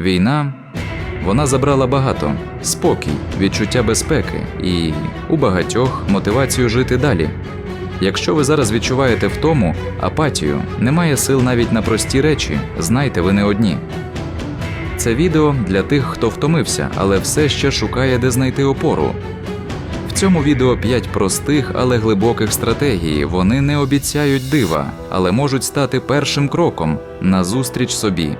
Війна вона забрала багато спокій, відчуття безпеки і у багатьох мотивацію жити далі. Якщо ви зараз відчуваєте втому, апатію, немає сил навіть на прості речі, знайте, ви не одні. Це відео для тих, хто втомився, але все ще шукає, де знайти опору. В цьому відео 5 простих, але глибоких стратегій. Вони не обіцяють дива, але можуть стати першим кроком назустріч собі.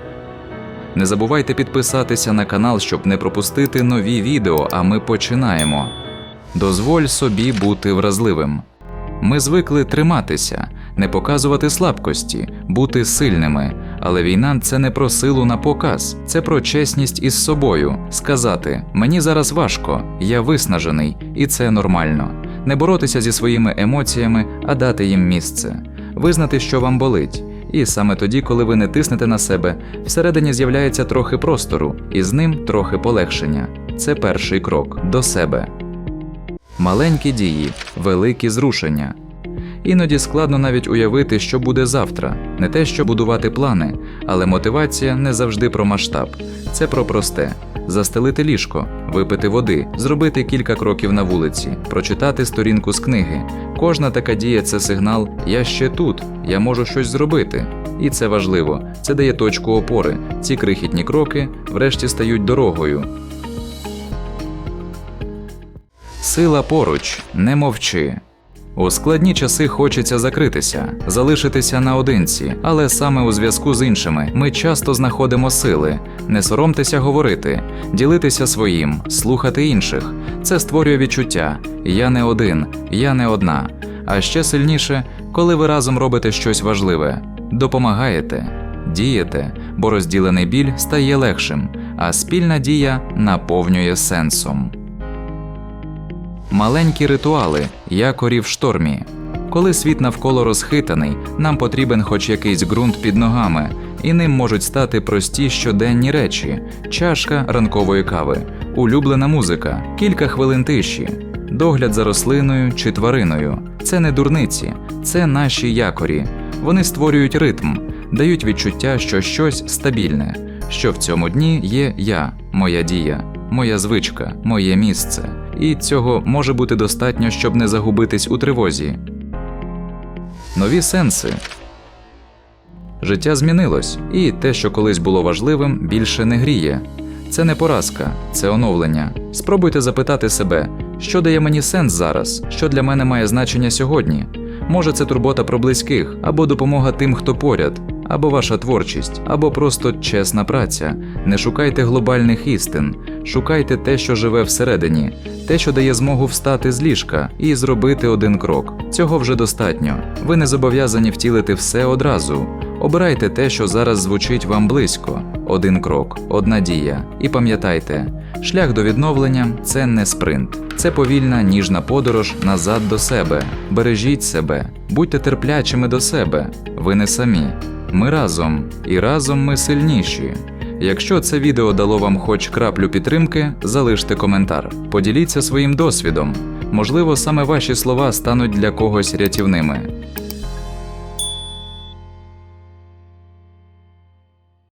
Не забувайте підписатися на канал, щоб не пропустити нові відео, а ми починаємо. Дозволь собі бути вразливим. Ми звикли триматися, не показувати слабкості, бути сильними. Але війна це не про силу на показ, це про чесність із собою, сказати: мені зараз важко, я виснажений, і це нормально. Не боротися зі своїми емоціями, а дати їм місце, визнати, що вам болить. І саме тоді, коли ви не тиснете на себе, всередині з'являється трохи простору, і з ним трохи полегшення. Це перший крок до себе. Маленькі дії, великі зрушення. Іноді складно навіть уявити, що буде завтра, не те, що будувати плани, але мотивація не завжди про масштаб. Це про просте: застелити ліжко, випити води, зробити кілька кроків на вулиці, прочитати сторінку з книги. Кожна така дія це сигнал Я ще тут, я можу щось зробити. І це важливо. Це дає точку опори. Ці крихітні кроки врешті стають дорогою. Сила поруч, не мовчи. У складні часи хочеться закритися, залишитися наодинці, але саме у зв'язку з іншими ми часто знаходимо сили. Не соромтеся говорити, ділитися своїм, слухати інших. Це створює відчуття я не один, я не одна. А ще сильніше, коли ви разом робите щось важливе, допомагаєте, дієте, бо розділений біль стає легшим, а спільна дія наповнює сенсом. Маленькі ритуали, якорі в штормі. Коли світ навколо розхитаний, нам потрібен хоч якийсь ґрунт під ногами, і ним можуть стати прості щоденні речі: чашка ранкової кави, улюблена музика, кілька хвилин тиші, догляд за рослиною чи твариною. Це не дурниці, це наші якорі. Вони створюють ритм, дають відчуття, що щось стабільне, що в цьому дні є я, моя дія, моя звичка, моє місце. І цього може бути достатньо, щоб не загубитись у тривозі. Нові сенси. Життя змінилось, і те, що колись було важливим, більше не гріє. Це не поразка, це оновлення. Спробуйте запитати себе, що дає мені сенс зараз, що для мене має значення сьогодні. Може, це турбота про близьких, або допомога тим, хто поряд, або ваша творчість, або просто чесна праця. Не шукайте глобальних істин, шукайте те, що живе всередині, те, що дає змогу встати з ліжка і зробити один крок. Цього вже достатньо. Ви не зобов'язані втілити все одразу. Обирайте те, що зараз звучить вам близько. Один крок, одна дія. І пам'ятайте, шлях до відновлення це не спринт, це повільна ніжна подорож назад до себе. Бережіть себе, будьте терплячими до себе. Ви не самі. Ми разом, і разом ми сильніші. Якщо це відео дало вам хоч краплю підтримки, залиште коментар. Поділіться своїм досвідом. Можливо, саме ваші слова стануть для когось рятівними.